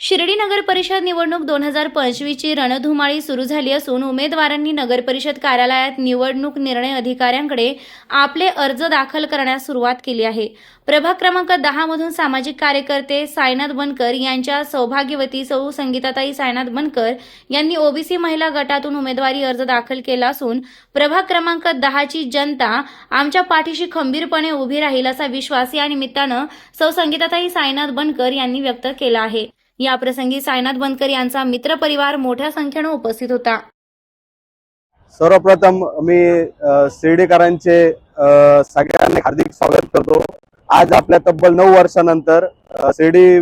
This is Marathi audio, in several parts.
शिर्डी नगर परिषद निवडणूक दोन हजार पंचवीसची रणधुमाळी सुरू झाली असून उमेदवारांनी नगरपरिषद कार्यालयात निवडणूक निर्णय अधिकाऱ्यांकडे आपले अर्ज दाखल करण्यास सुरुवात केली आहे. प्रभाग क्रमांक दहा मधून सामाजिक कार्यकर्ते सायनाथ बनकर यांच्या सौभाग्यवती सौ संगीताताई सायनाथ बनकर यांनी ओबीसी महिला गटातून उमेदवारी अर्ज दाखल केला असून प्रभाग क्रमांक दहाची जनता आमच्या पाठीशी खंबीरपणे उभी राहील असा विश्वास या निमित्तानं सौ संगीताताई सायनाथ बनकर यांनी व्यक्त केला आहे. याप्रसंगी सायनाथ बनकर यांचा मित्रपरिवार मोठ्या संख्येनं उपस्थित होता. सर्वप्रथम मी शिर्डीकरांचे सगळ्यांना हार्दिक स्वागत करतो. आज आपल्या तब्बल नऊ वर्षानंतर शिर्डी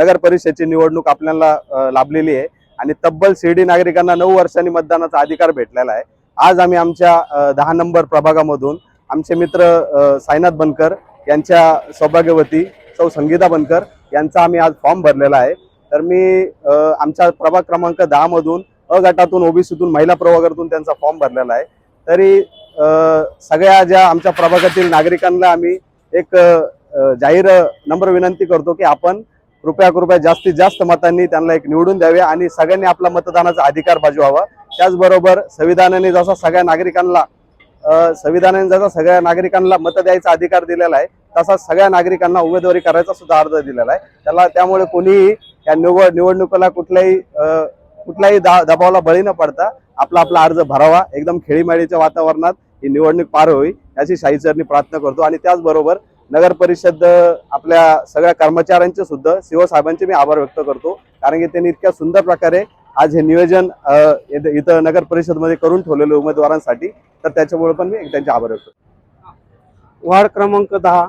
नगर परिषदेची निवडणूक आपल्याला लाभलेली आहे. आणि तब्बल शिर्डी नागरिकांना नऊ वर्षांनी मतदानाचा अधिकार भेटलेला आहे. आज आम्ही आमच्या दहा नंबर प्रभागामधून आमचे मित्र साईनाथ बनकर यांच्या सौभाग्यवती सौ संगीता बनकर यांचा आम्ही आज फॉर्म भरलेला आहे. तर मी आमच्या प्रभाग क्रमांक दहा मधून अ गटातून ओबीसीतून महिला प्रभागातून त्यांचा फॉर्म भरलेला आहे. तरी सगळ्या ज्या आमच्या प्रभागातील नागरिकांना आम्ही एक जाहीर नम्र विनंती करतो की आपण कृपया कृपया जास्तीत जास्त मतांनी त्यांना एक निवडून द्यावे आणि सगळ्यांनी आपला मतदानाचा अधिकार बाजवावा त्याचबरोबर संविधानाने जसा सगळ्या नागरिकांना संविधानाने जसा सगळ्या नागरिकांना मत द्यायचा अधिकार दिलेला आहे तसा सगळ्या नागरिकांना उमेदवारी करायचा सुद्धा अर्ज दिलेला आहे. त्याला त्यामुळे कोणीही या निवड निवडणुकीला कुठल्याही कुठल्याही दा दबावाला बळी न पडता आपला आपला अर्ज भरावा. एकदम खेळीमेळीच्या वातावरणात ही निवडणूक पार होईल याची शाहीचरणी प्रार्थना करतो. आणि त्याचबरोबर नगर परिषद आपल्या सगळ्या कर्मचाऱ्यांचे सुद्धा सीओ साहेबांचे मी आभार व्यक्त करतो. कारण की त्यांनी इतक्या सुंदर प्रकारे आज हे नियोजन इथं नगर परिषदमध्ये करून ठेवलेले उमेदवारांसाठी. तर त्याच्यामुळे पण मी त्यांचे आभार व्यक्त वार्ड क्रमांक दहा.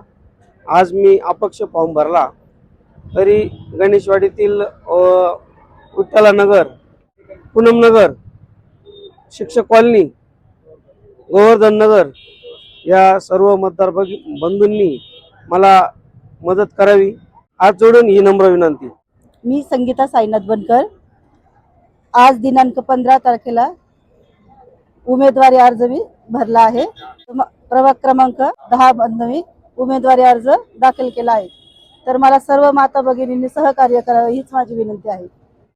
आज मी अपक्ष फॉर्म भरला. तरी गणेशवाडीतील विठ्ठलानगर पूनमनगर शिक्षक कॉलनी गोवर्धन नगर या सर्व मतदार बंधूंनी मला मदत करावी. आज जोडून ही नम्र विनंती. मी संगीता साईनाथ बनकर. आज दिनांक पंधरा तारखेला उमेदवारी अर्ज मी भरला आहे. प्रभाग क्रमांक दहा मधनं मी. उमेदवारी अर्ज दाखल केला आहे. तर मला सर्व माता भगिनींनी सहकार्य करावं हीच माझी विनंती आहे.